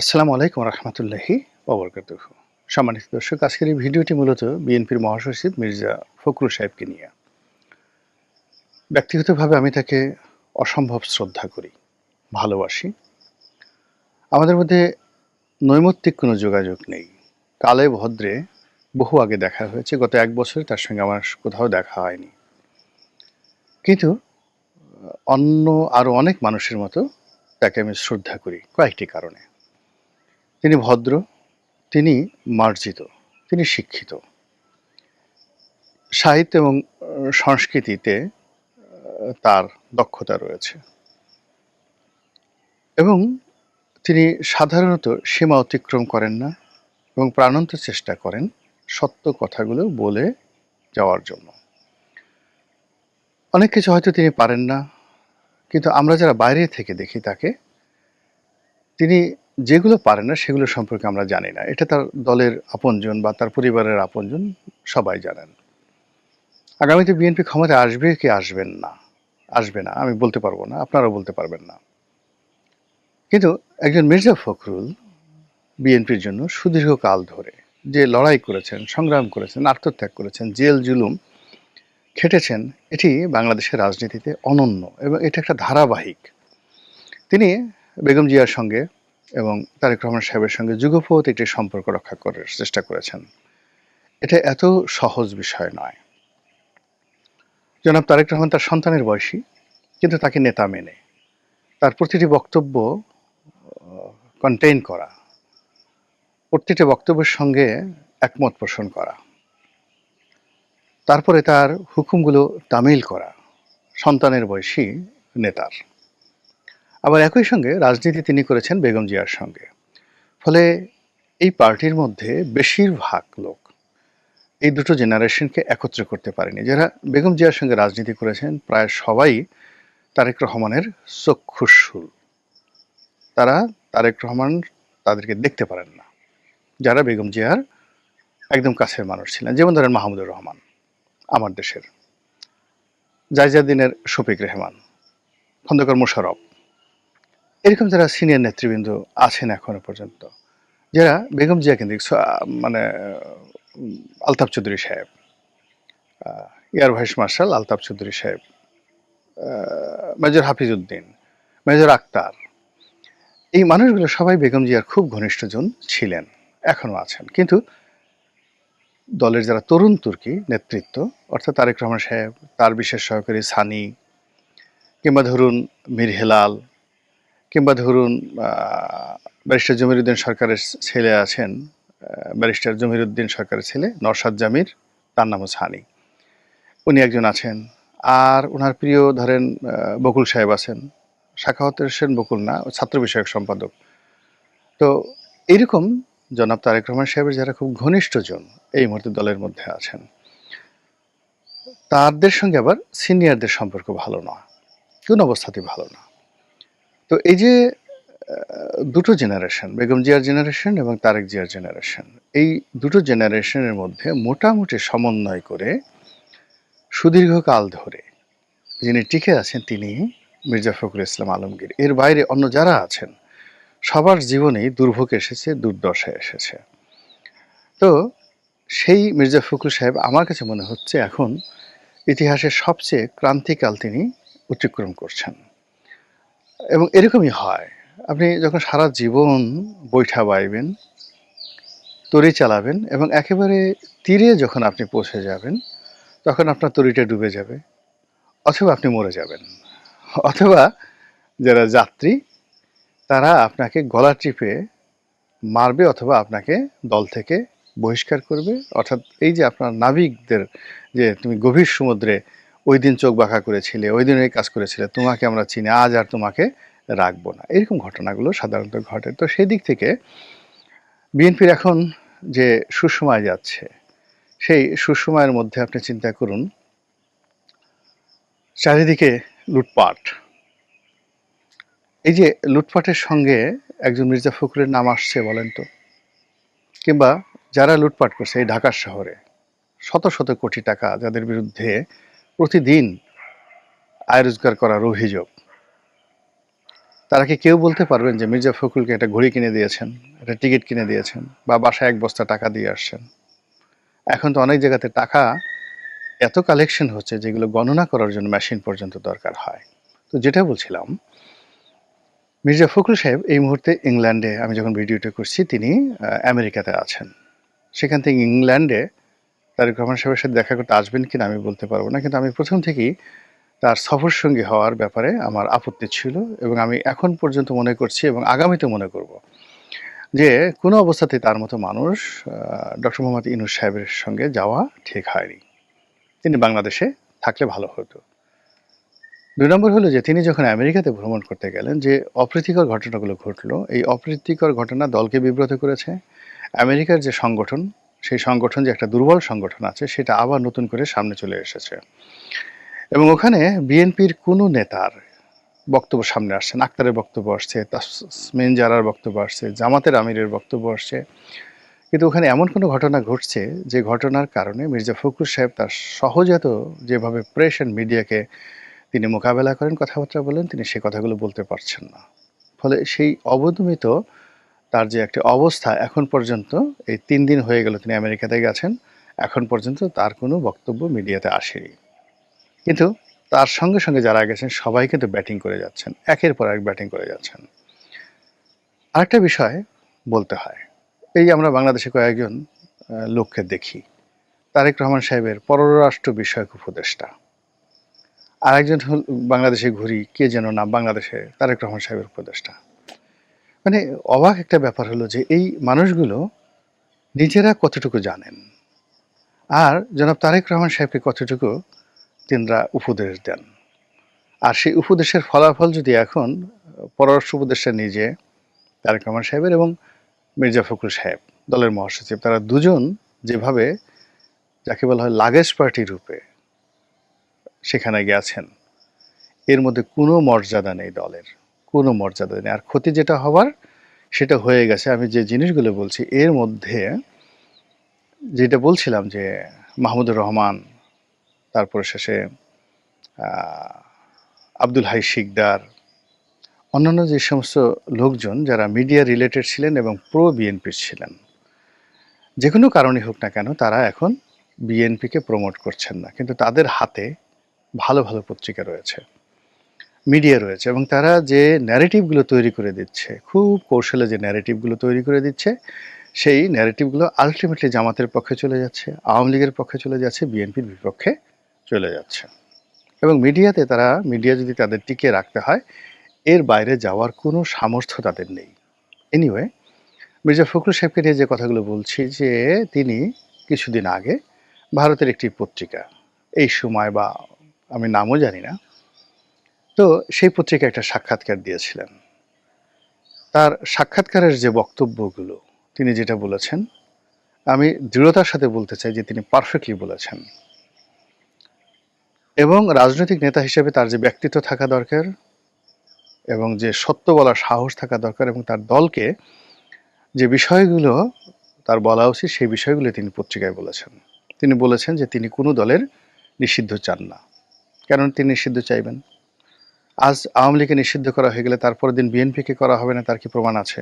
আসসালামু আলাইকুম রহমতুল্লাহি ওবরকাতুহ সম্মানিত দর্শক, আজকের এই ভিডিওটি মূলত বিএনপির মহাসচিব মির্জা ফখরুল সাহেবকে নিয়ে। ব্যক্তিগতভাবে আমি তাকে অসম্ভব শ্রদ্ধা করি, ভালোবাসি। আমাদের মধ্যে নৈমিত্তিক কোনো যোগাযোগ নেই। কালে ভদ্রে বহু আগে দেখা হয়েছে, গত এক বছরে তার সঙ্গে আমার কোথাও দেখা হয়নি। কিন্তু অন্য আরও অনেক মানুষের মতো তাকে আমি শ্রদ্ধা করি, কয়েকটি কারণে। তিনি ভদ্র, তিনি মার্জিত, তিনি শিক্ষিত। সাহিত্য এবং সংস্কৃতিতে তার দক্ষতা রয়েছে। এবং তিনি সাধারণত সীমা অতিক্রম করেন না এবং প্রাণন্ত চেষ্টা করেন সত্য কথাগুলো বলে যাওয়ার জন্য। অনেক কিছু হয়তো তিনি পারেন না, কিন্তু আমরা যারা বাইরে থেকে দেখি তাকে, তিনি যেগুলো পারে না, সেগুলো সম্পর্কে আমরা জানি না। এটা তার দলের আপনজন বা তার পরিবারের আপনজন সবাই জানেন। আগামীতে বিএনপি ক্ষমতায় আসবে কি আসবেন না? আসবে না, আমি বলতে পারব না, আপনারাও বলতে পারবেন না। কিন্তু একজন মির্জা ফখরুল বিএনপির জন্য সুদীর্ঘ কাল ধরে যে লড়াই করেছেন, সংগ্রাম করেছেন, আত্মত্যাগ করেছেন, জেল, জুলুম খেটেছেন, এটি বাংলাদেশের রাজনীতিতে অনন্য এবং এটা একটা ধারাবাহিক। তিনি বেগম জিয়ার সঙ্গে এবং তারেক রহমান সাহেবের সঙ্গে যুগপথ একটি সম্পর্ক রক্ষা করার চেষ্টা করেছেন। এটা এত সহজ বিষয় নয়। জনাব তারেক রহমান তার সন্তানের বয়সী, কিন্তু তাকে নেতা মেনে। তার প্রতিটি বক্তব্য কন্টেইন করা। প্রতিটি বক্তব্যের সঙ্গে একমত পোষণ করা। তারপরে তার হুকুমগুলো তামিল করা। সন্তানের বয়সী নেতার। আবার একই সঙ্গে রাজনীতি তিনি করেছেন বেগম জিয়ার সঙ্গে। ফলে এই পার্টির মধ্যে বেশিরভাগ লোক এই দুটো জেনারেশনকে একত্র করতে পারেনি। যারা বেগম জিয়ার সঙ্গে রাজনীতি করেছেন, প্রায় সবাই তারেক রহমানের চক্ষুশুল। তারা তারেক রহমান তাদেরকে দেখতে পারেন না। যারা বেগম জিয়ার একদম কাছের মানুষ ছিলেন। যেমন ধরেন মাহমুদুর রহমান, আমার দেশের। জাইজাদ্দিনের শফিক রেহমান, খন্দকার মোশারফ এরকম যারা সিনিয়র নেতৃবৃন্দ আছেন এখনও পর্যন্ত, যারা বেগম জিয়া কেন্দ্রিক মানে আলতাফ চৌধুরী সাহেব air vice marshal Altaf Chowdhury সাহেব মেজর হাফিজউদ্দিন, মেজর আক্তার, এই মানুষগুলো সবাই বেগম জিয়ার খুব ঘনিষ্ঠজন ছিলেন, এখনও আছেন। কিন্তু দলের যারা তরুণ তুর্কি নেতৃত্ব, অর্থাৎ তারেক রহমান সাহেব, তার বিশেষ সহকারী সানি, কিংবা ধরুন মীর হেলাল কিংবা ধরুন ব্যারিস্টার জমিরুদ্দিন সরকারের ছেলে আছেন ব্যারিস্টার জমিরুদ্দিন সরকারের ছেলে নরসাদ জামির, তার নাম হচ্ছে হানি। উনি একজন আছেন। আর ওনার প্রিয় ধরেন বকুল সাহেব আছেন। শাখাওয়াত সেন বকুল না ছাত্র বিষয়ক সম্পাদক। তো এইরকম জনাব তারেক রহমান সাহেবের যারা খুব ঘনিষ্ঠজন এই মুহূর্তে দলের মধ্যে আছেন, তাদের সঙ্গে আবার সিনিয়রদের সম্পর্ক ভালো না কোন অবস্থাতেই ভালো না। তো এই যে দুটো জেনারেশন বেগম জিয়ার জেনারেশন এবং তারেক জিয়ার জেনারেশন এই দুটো জেনারেশনের মধ্যে মোটামুটি সমন্বয় করে সুদীর্ঘকাল ধরে যিনি টিকে আছেন তিনি মির্জা ফখরুল ইসলাম আলমগীর। এর বাইরে অন্য যারা আছেন, সবার জীবনেই দুর্ভোগ এসেছে, দুর্দশা এসেছে। তো সেই মির্জা ফখরুল সাহেব আমার কাছে মনে হচ্ছে এখন ইতিহাসের সবচেয়ে ক্রান্তিকাল তিনি অতিক্রম করছেন। এবং এরকমই হয়। আপনি যখন সারা জীবন বৈঠা বাইবেন, তরি চালাবেন এবং একেবারে তীরে যখন আপনি পৌঁছে যাবেন, তখন আপনার তরিটা ডুবে যাবে অথবা আপনি মরে যাবেন। অথবা যারা যাত্রী, তারা আপনাকে গলা টিপে মারবে অথবা আপনাকে দল থেকে বহিষ্কার করবে। অর্থাৎ এই যে আপনার নাবিকদের যে তুমি গভীর সমুদ্রে ওই দিন চোখ বাঁকা করেছিলে, ওই দিন এই কাজ করেছিলে, তোমাকে আমরা চিনি, আজ আর তোমাকে রাখব না। এরকম ঘটনাগুলো সাধারণত ঘটে। তো সেই দিক থেকে বিএনপির এখন যে সুসময় যাচ্ছে, সেই সুসময়ের মধ্যে আপনি চিন্তা করুন, চারিদিকে লুটপাট। এই যে লুটপাটের সঙ্গে একজন মির্জা ফখরুলের নাম আসছে বলেন তো, কিংবা যারা লুটপাট করছে এই ঢাকার শহরে, শত শত কোটি টাকা যাদের বিরুদ্ধে প্রতিদিন আয় রোজগার করার অভিযোগ। তারা কি কেউ বলতে পারবেন যে মির্জা ফখরুলকে একটা ঘড়ি কিনে দিয়েছেন, একটা টিকিট কিনে দিয়েছেন বা বাসায় এক বস্তা টাকা দিয়ে আসছেন? এখন তো অনেক জায়গাতে টাকা এত কালেকশন হচ্ছে যেগুলো গণনা করার জন্য মেশিন পর্যন্ত দরকার হয়। তো যেটা বলছিলাম, মির্জা ফখরুল সাহেব এই মুহূর্তে ইংল্যান্ডে, আমি যখন ভিডিওটা করছি, তিনি আমেরিকাতে আছেন। সেখান থেকে ইংল্যান্ডে তারেক রহমান সাহেবের সাথে দেখা করতে আসবেন কিনা আমি বলতে পারব না, কিন্তু আমি প্রথম থেকেই তার সফর সঙ্গী হওয়ার ব্যাপারে আমার আপত্তি ছিল এবং আমি এখন পর্যন্ত মনে করছি এবং আগামীতে মনে করব যে কোনো অবস্থাতে তার মতো মানুষ ডক্টর মোহাম্মদ ইনুস সাহেবের সঙ্গে যাওয়া ঠিক হয়নি। তিনি বাংলাদেশে থাকলে ভালো হতো। দুই নম্বর হলো যে তিনি যখন আমেরিকাতে ভ্রমণ করতে গেলেন যে অপ্রীতিকর ঘটনাগুলো ঘটলো, এই অপ্রীতিকর ঘটনা দলকে বিব্রত করেছে। আমেরিকার যে সংগঠন সেই সংগঠন যে একটা দুর্বল সংগঠন আছে, সেটা আবার নতুন করে সামনে চলে এসেছে। এবং ওখানে বিএনপির কোনো নেতার বক্তব্য সামনে আসছে আক্তারের বক্তব্য আসছে, তাসমিন জারার বক্তব্য আসছে, জামাতের আমিরের বক্তব্য আসছে। কিন্তু ওখানে এমন কোনো ঘটনা ঘটছে যে ঘটনার কারণে মির্জা ফখরুল সাহেব তার সহজাত যেভাবে প্রেস অ্যান্ড মিডিয়াকে তিনি মোকাবেলা করেন, কথাবার্তা বলেন, তিনি সে কথাগুলো বলতে পারছেন না। ফলে সেই অবদমিত তার যে একটি অবস্থা এখন পর্যন্ত, এই তিন দিন হয়ে গেল তিনি আমেরিকাতে গেছেন, এখন পর্যন্ত তার কোনো বক্তব্য মিডিয়াতে আসেনি। কিন্তু তার সঙ্গে সঙ্গে যারা গেছেন, সবাই কিন্তু ব্যাটিং করে যাচ্ছেন, একের পর এক ব্যাটিং করে যাচ্ছেন। আরেকটা বিষয় বলতে হয়, এই আমরা বাংলাদেশে কয়েকজন লোককে দেখি, তারেক রহমান সাহেবের পররাষ্ট্র বিষয়ক উপদেষ্টা। আরেকজন হল বাংলাদেশে ঘুরি, কে যেন নাম বাংলাদেশে তারেক রহমান সাহেবের উপদেষ্টা। মানে অবাক একটা ব্যাপার হলো যে এই মানুষগুলো নিজেরা কতটুকু জানেন? আর জনাব তারেক রহমান সাহেবকে কতটুকু তিনরা উপদেশ দেন? আর সেই উপদেশের ফলাফল যদি এখন পররাষ্ট্র উপদেষ্টা নিজে তারেক রহমান সাহেবের এবং মির্জা ফখরুল সাহেব দলের মহাসচিব, তারা দুজন যেভাবে যাকে বলা হয় লাগেজ পার্টি রূপে সেখানে গেছেন এর মধ্যে কোনো মর্যাদা নেই দলের। কোনো মর্যাদা নেই আর ক্ষতি যেটা হবার, সেটা হয়ে গেছে। আমি যে জিনিসগুলো বলছি, এর মধ্যে যেটা বলছিলাম যে মাহমুদুর রহমান, তারপরে শেষে আব্দুল হাই শিকদার, অন্যান্য যে সমস্ত লোকজন যারা মিডিয়া রিলেটেড ছিলেন এবং প্রো বিএনপির ছিলেন, যে কোনো কারণে হোক না কেন, তারা এখন বিএনপিকে প্রমোট করছেন না। কিন্তু তাদের হাতে ভালো ভালো পত্রিকা রয়েছে। মিডিয়া রয়েছে এবং তারা যে ন্যারেটিভগুলো তৈরি করে দিচ্ছে, খুব কৌশলে যে ন্যারেটিভগুলো তৈরি করে দিচ্ছে, সেই ন্যারেটিভগুলো আলটিমেটলি জামাতের পক্ষে চলে যাচ্ছে, আওয়ামী লীগের পক্ষে চলে যাচ্ছে, বিএনপির বিপক্ষে চলে যাচ্ছে। এবং মিডিয়াতে তারা মিডিয়া যদি তাদের টিকে রাখতে হয়, এর বাইরে যাওয়ার কোনো সামর্থ্য তাদের নেই। এনিওয়ে মির্জা ফখরুল সাহেবকে নিয়ে যে কথাগুলো বলছি, যে তিনি কিছুদিন আগে ভারতের একটি পত্রিকা, এই সময় বা আমি নামও জানি না তো সেই পত্রিকা একটা সাক্ষাৎকার দিয়েছিলেন। তার সাক্ষাৎকারের যে বক্তব্যগুলো তিনি যেটা বলেছেন, আমি দৃঢ়তার সাথে বলতে চাই যে তিনি পারফেক্টলি বলেছেন। এবং রাজনৈতিক নেতা হিসেবে তার যে ব্যক্তিত্ব থাকা দরকার এবং যে সত্য বলার সাহস থাকা দরকার এবং তার দলকে যে বিষয়গুলো তার বলা উচিত সেই বিষয়গুলো তিনি পত্রিকায় বলেছেন। তিনি বলেছেন যে তিনি কোনো দলের নিষিদ্ধ চান না। কারণ তিনি নিষিদ্ধ চাইবেন? আজ আওয়ামী লীগকে নিষিদ্ধ করা হয়ে গেলে তারপরের দিন বিএনপিকে করা হবে না, তার কি প্রমাণ আছে?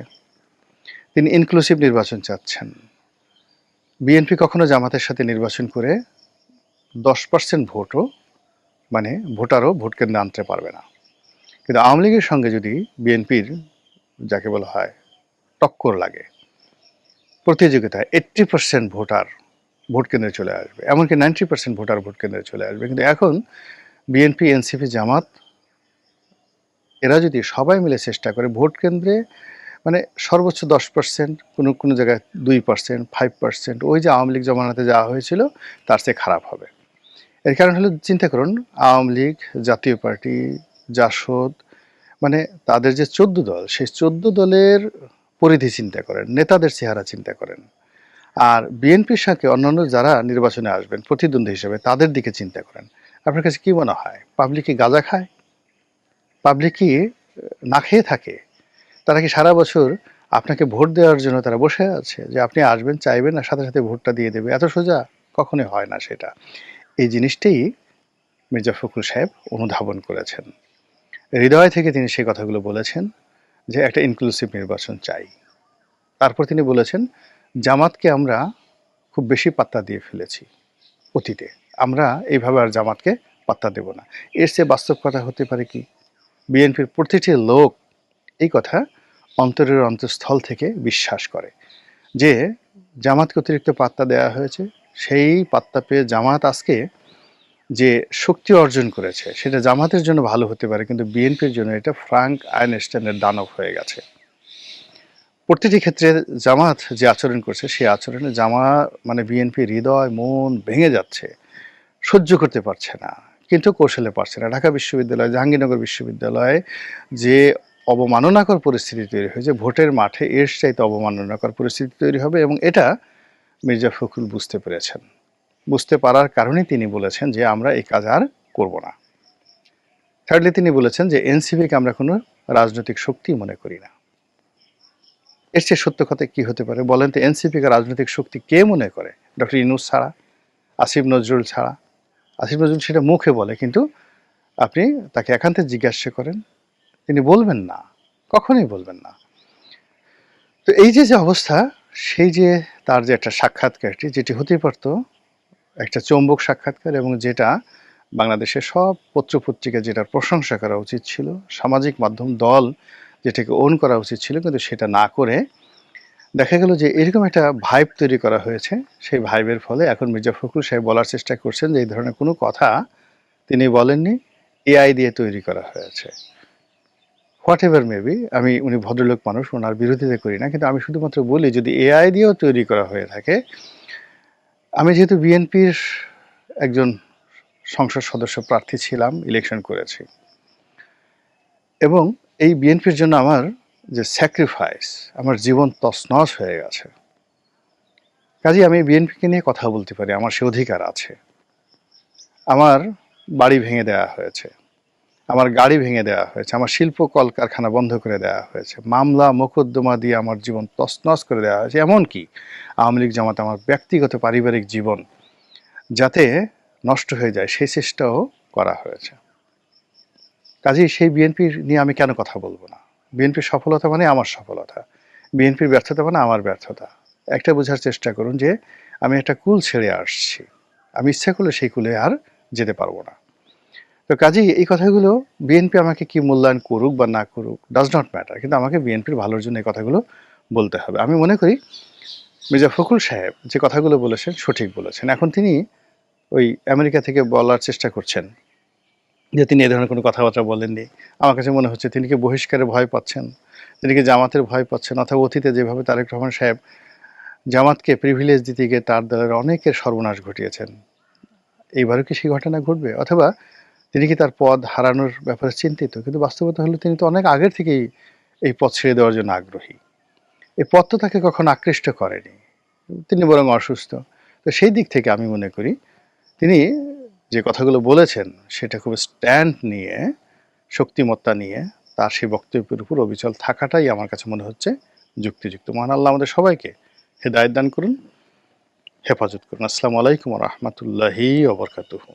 তিনি ইনক্লুসিভ নির্বাচন চাচ্ছেন। বিএনপি কখনো জামাতের সাথে নির্বাচন করে দশ পার্সেন্ট ভোটও মানে ভোটারও ভোট কেন্দ্রে আনতে পারবে না। কিন্তু আওয়ামী লীগের সঙ্গে যদি বিএনপির যাকে বলা হয় টক্কর লাগে, প্রতিযোগিতায় এইট্টি পার্সেন্ট ভোটার ভোট কেন্দ্রে চলে আসবে, এমনকি নাইনটি পার্সেন্ট ভোটার ভোট কেন্দ্রে চলে আসবে। কিন্তু এখন বিএনপি, এনসিপি, জামাত এরা যদি সবাই মিলে চেষ্টা করে, ভোট কেন্দ্রে মানে সর্বোচ্চ দশ পার্সেন্ট কোনো কোনো জায়গায় দুই পার্সেন্ট ফাইভ পার্সেন্ট ওই যে আওয়ামী লীগ জমানাতে যাওয়া হয়েছিল, তার চেয়ে খারাপ হবে। এর কারণ হলো, চিন্তা করুন, আওয়ামী লীগ, জাতীয় পার্টি, জাসদ মানে তাদের যে চোদ্দ দল, সেই চোদ্দ দলের পরিধি চিন্তা করেন, নেতাদের চেহারা চিন্তা করেন। আর বিএনপির সাথে অন্যান্য যারা নির্বাচনে আসবেন, প্রতিদ্বন্দ্বী হিসেবে, তাদের দিকে চিন্তা করেন। আপনার কাছে কী মনে হয়? পাবলিক কি গাঁজা খায়? পাবলিক কি না খেয়ে থাকে। তারা কি সারা বছর আপনাকে ভোট দেওয়ার জন্য তারা বসে আছে? যে আপনি আসবেন, চাইবেন, আর সাথে সাথে ভোটটা দিয়ে দেবে। এত সোজা কখনোই হয় না সেটা। এই জিনিসটাই মির্জা ফখরুল সাহেব অনুধাবন করেছেন। হৃদয় থেকে তিনি সেই কথাগুলো বলেছেন যে একটা ইনক্লুসিভ নির্বাচন চাই। তারপর তিনি বলেছেন, জামাতকে আমরা খুব বেশি পাত্তা দিয়ে ফেলেছি অতীতে। আমরা এইভাবে আর জামাতকে পাত্তা দেব না। এর চেয়ে বাস্তব কথা হতে পারে কি? বিএনপির প্রতিটি লোক এই কথা অন্তরের অন্তঃস্থল থেকে বিশ্বাস করে যে জামাতকে অতিরিক্ত পাত্তা দেওয়া হয়েছে, সেই পাত্তা পেয়ে জামাত আজকে যে শক্তি অর্জন করেছে, সেটা জামাতের জন্য ভালো হতে পারে, কিন্তু বিএনপির জন্য এটা ফ্রাঙ্ক আইনস্টাইনের দানব হয়ে গেছে। প্রতিটি ক্ষেত্রে জামাত যে আচরণ করছে, সেই আচরণে জামা মানে বিএনপি হৃদয়, মন ভেঙে যাচ্ছে, সহ্য করতে পারছে না। কিন্তু কৌশলে পারছে না। ঢাকা বিশ্ববিদ্যালয়, জাহাঙ্গীরনগর বিশ্ববিদ্যালয়ে যে অবমাননাকর পরিস্থিতি তৈরি হয়েছে, ভোটের মাঠে এর চাইতে অবমাননাকর পরিস্থিতি তৈরি হবে এবং এটা মির্জা ফখরুল বুঝতে পেরেছেন। বুঝতে পারার কারণে তিনি বলেছেন যে আমরা এই কাজ আর করব না। থার্ডলি তিনি বলেছেন যে এনসিপিকে আমরা কোনো রাজনৈতিক শক্তি মনে করি না। এর চেয়ে সত্য কথা কী হতে পারে বলেন তো? এনসিপিকে রাজনৈতিক শক্তি কে মনে করে? ডক্টর ইনুস ছাড়া, আসিফ নজরুল ছাড়া আসিফ নজরুল সেটা মুখে বলে, কিন্তু আপনি তাকে একান্তে জিজ্ঞাসা করেন, তিনি বলবেন না, কখনোই বলবেন না। তো এই যে যে অবস্থা, সেই যে তার যে একটা সাক্ষাৎকারটি যেটি হতে পারত, একটা চৌম্বক সাক্ষাৎকার এবং যেটা বাংলাদেশের সব পত্রপত্রিকা যেটার প্রশংসা করা উচিত ছিল, সামাজিক মাধ্যম দল যেটাকে ওন করা উচিত ছিল, কিন্তু সেটা না করে দেখা গেল যে এরকম একটা ভাইব তৈরি করা হয়েছে। সেই ভাইবের ফলে এখন মির্জা ফখরুল সাহেব বলার চেষ্টা করছেন যে এই ধরনের কোনো কথা তিনি বলেননি এআই দিয়ে তৈরি করা হয়েছে। হোয়াট এভার মেবি আমি উনি ভদ্রলোক মানুষ, ওনার বিরোধিতা করি না, কিন্তু আমি শুধুমাত্র বলি যদি এআই দিয়েও তৈরি করা হয়ে থাকে, আমি যেহেতু বিএনপির একজন সংসদ সদস্য প্রার্থী ছিলাম ইলেকশন করেছি। এবং এই বিএনপির জন্য আমার যে স্যাক্রিফাইস আমার জীবন তছনছ হয়ে গেছে। কাজে আমি বিএনপিকে নিয়ে কথা বলতে পারি, আমার সে অধিকার আছে। আমার বাড়ি ভেঙে দেওয়া হয়েছে, আমার গাড়ি ভেঙে দেওয়া হয়েছে, আমার শিল্প কলকারখানা বন্ধ করে দেওয়া হয়েছে, মামলা, মোকদ্দমা দিয়ে আমার জীবন তছনছ করে দেওয়া হয়েছে, এমনকি আওয়ামী লীগ জামাত আমার ব্যক্তিগত পারিবারিক জীবন যাতে নষ্ট হয়ে যায় সেই চেষ্টাও করা হয়েছে। কাজেই সেই বিএনপির নিয়ে আমি কেন কথা বলব না? বিএনপির সফলতা মানে আমার সফলতা। বিএনপির ব্যর্থতা মানে আমার ব্যর্থতা। একটা বোঝার চেষ্টা করুন যে, আমি একটা কুল ছেড়ে আসছি। আমি ইচ্ছা করলে সেই কুলে আর যেতে পারব না। তো কাজেই এই কথাগুলো, বিএনপি আমাকে কি মূল্যায়ন করুক বা না করুক ডাজ নট ম্যাটার কিন্তু আমাকে বিএনপির ভালোর জন্য এই কথাগুলো বলতে হবে। আমি মনে করি, মির্জা ফখরুল সাহেব যে কথাগুলো বলেছেন, সঠিক বলেছেন। এখন তিনি ওই আমেরিকা থেকে বলার চেষ্টা করছেন যে তিনি এ ধরনের কোনো কথাবার্তা বলেননি। আমার কাছে মনে হচ্ছে তিনি কি বহিষ্কারে ভয় পাচ্ছেন? তিনি কি জামাতের ভয় পাচ্ছেন? অথবা অতীতে যেভাবে তারেক রহমান সাহেব জামাতকে প্রিভিলেজ দিতে গিয়ে তার দলের অনেকের সর্বনাশ ঘটিয়েছেন, এইবারও কি সেই ঘটনা ঘটবে? অথবা তিনি কি তার পদ হারানোর ব্যাপারে চিন্তিত? কিন্তু বাস্তবতা হলো তিনি তো অনেক আগের থেকেই এই পথ ছেড়ে দেওয়ার জন্য আগ্রহী। এই পথ তো তাকে কখনো আকৃষ্ট করেনি। তিনি বরং অসুস্থ। তো সেই দিক থেকে আমি মনে করি তিনি যে কথাগুলো বলেছেন, সেটা খুব স্ট্যান্ড নিয়ে, শক্তিমত্তা নিয়ে, তার সেই বক্তব্যের উপর অবিচল থাকাটাই আমার কাছে মনে হচ্ছে যুক্তিযুক্ত। মহান আল্লাহ আমাদের সবাইকে হেদায়ত দান করুন, হেফাজত করুন। আসসালামু আলাইকুম রহমতুল্লাহি ওবরকাতুহু